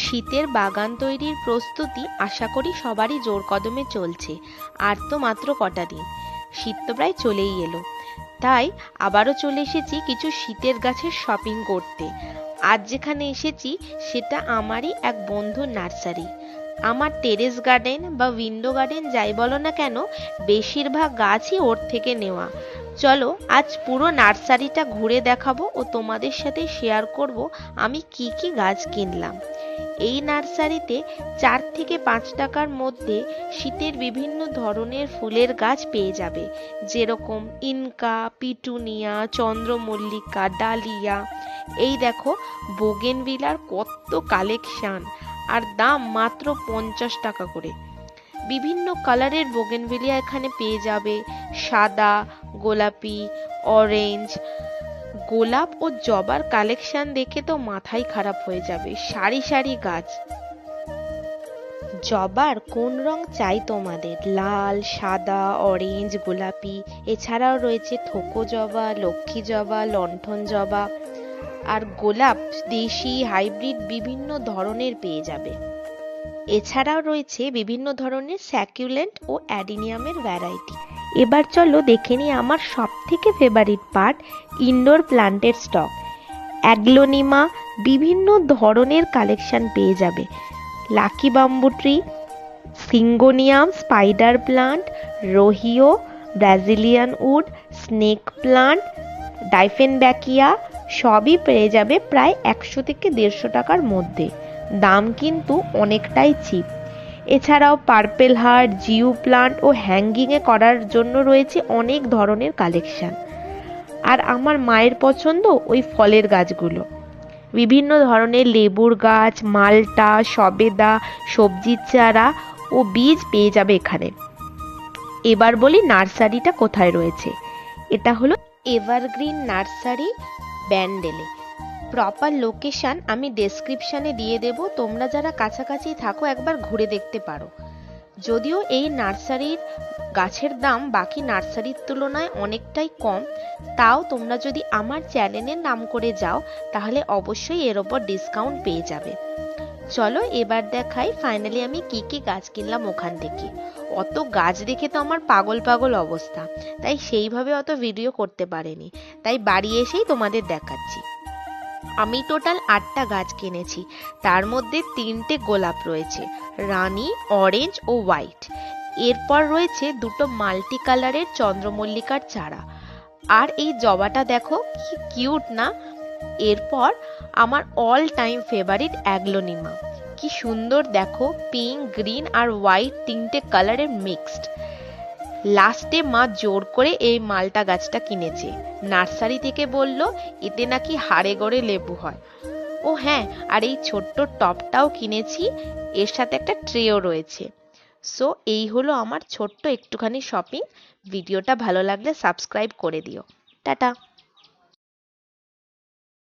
শীতের বাগান তৈরির প্রস্তুতি আশা করি সবারই জোর কদমে চলছে, আর তো মাত্র কটা দিন। শীত তো প্রায় চলেই এলো। তাই আবারও চলে এসেছি কিছু শীতের গাছের শপিং করতে। আজ যেখানে এসেছি সেটা আমারই এক বন্ধুর নার্সারি আমার টেরেস গার্ডেন বা উইন্ডো গার্ডেন যাই বলো না কেন, বেশিরভাগ গাছই ওর থেকে নেওয়া। চলো, আজ পুরো নার্সারিটা ঘুরে দেখাবো ও তোমাদের সাথে শেয়ার করব আমি কি কি গাছ কিনলাম। এই নার্সারিতে চার থেকে পাঁচ টাকার মধ্যে শীতের বিভিন্ন ধরনের ফুলের গাছ পেয়ে যাবে। যেরকম ইনকা, পিটুনিয়া, চন্দ্রমল্লিকা, ডালিয়া। এই দেখো, বোগেনভিলার কত কালেকশান। আর দাম মাত্র পঞ্চাশ টাকা করে। বিভিন্ন কালারের বোগেনভিলিয়া এখানে পেয়ে যাবে। সাদা, গোলাপি, অরেঞ্জ। গোলাপ ও জবার কালেকশন দেখে তো মাথাই খারাপ হয়ে যাবে। সারি সারি গাছ। জবার কোন রং চাই তোমাদের? লাল, সাদা অরেঞ্জ গোলাপি। এছাড়াও রয়েছে থোকো জবা, লক্ষ্মী জবা, লণ্ঠন জবা। আর গোলাপ, দেশি, হাইব্রিড বিভিন্ন ধরনের পেয়ে যাবে। এছাড়াও রয়েছে বিভিন্ন ধরনের স্যাকুলেন্ট ও অ্যাডিনিয়ামের ভ্যারাইটি। এবার চলো দেখে নিই আমার সব থেকে ফেভারিট পার্ট ইনডোর প্লান্টের স্টক অ্যাগ্লোনিমা বিভিন্ন ধরনের কালেকশন পেয়ে যাবে। Lucky bamboo tree syngonium spider plant rhoeo Brazilian wood snake plant dieffenbachia সবই পেয়ে যাবে প্রায় একশো থেকে দেড়শো টাকার মধ্যে। দাম কিন্তু অনেকটাই চিপ এছাড়াও পার্পেল হার্ট জিও প্লান্ট ও হ্যাঙ্গিংয়ে করার জন্য রয়েছে অনেক ধরনের কালেকশন। আর আমার মায়ের পছন্দ ওই ফলের গাছগুলো। বিভিন্ন ধরনের লেবুর গাছ, মালটা, সবেদা, সবজির চারা ও বীজ পেয়ে যাবে এখানে। এবার বলি নার্সারিটা কোথায় রয়েছে? এটা হলো এভারগ্রিন নার্সারি ব্যান্ডেলে। প্রপার লোকেশন আমি ডেসক্রিপশানে দিয়ে দেব। তোমরা যারা কাছাকাছি থাকো একবার ঘুরে দেখতে পারো। যদিও এই নার্সারির গাছের দাম বাকি নার্সারির তুলনায় অনেকটাই কম, তাও তোমরা যদি আমার চ্যানেলের নাম করে যাও, তাহলে অবশ্যই এর ওপর ডিসকাউন্ট পেয়ে যাবে। চলো এবার দেখাই ফাইনালি আমি কি কি গাছ কিনলাম ওখান থেকে। অত গাছ দেখে তো আমার পাগল পাগল অবস্থা, তাই সেইভাবে অত ভিডিও করতে পারিনি। তাই বাড়ি এসেই তোমাদের দেখাচ্ছি। আমি টোটাল আটটা গাছ কিনেছি। তার মধ্যে তিনটে গোলাপ রয়েছে রানী অরেঞ্জ ও হোয়াইট। এরপর রয়েছে দুটো মাল্টি কালারের চন্দ্রমল্লিকার চারা। আর এই জবাটা দেখো, কি কিউট না? এরপর আমার অল টাইম ফেভারিট অ্যাগ্লোনিমা। কি সুন্দর দেখো পিঙ্ক গ্রিন আর হোয়াইট তিনটে কালারের মিক্সড লাস্টে মা জোর করে এই মালটা গাছটা কিনেছে। নার্সারি থেকে বলল, এতে নাকি হাড়ে গড়ে লেবু হয়। ও হ্যাঁ আর এই ছোট্ট টপটাও কিনেছি, এর সাথে একটা ট্রেও রয়েছে। সো, এই হলো আমার ছোট্ট একটুখানি শপিং ভিডিওটা ভালো লাগলে সাবস্ক্রাইব করে দিও। টাটা!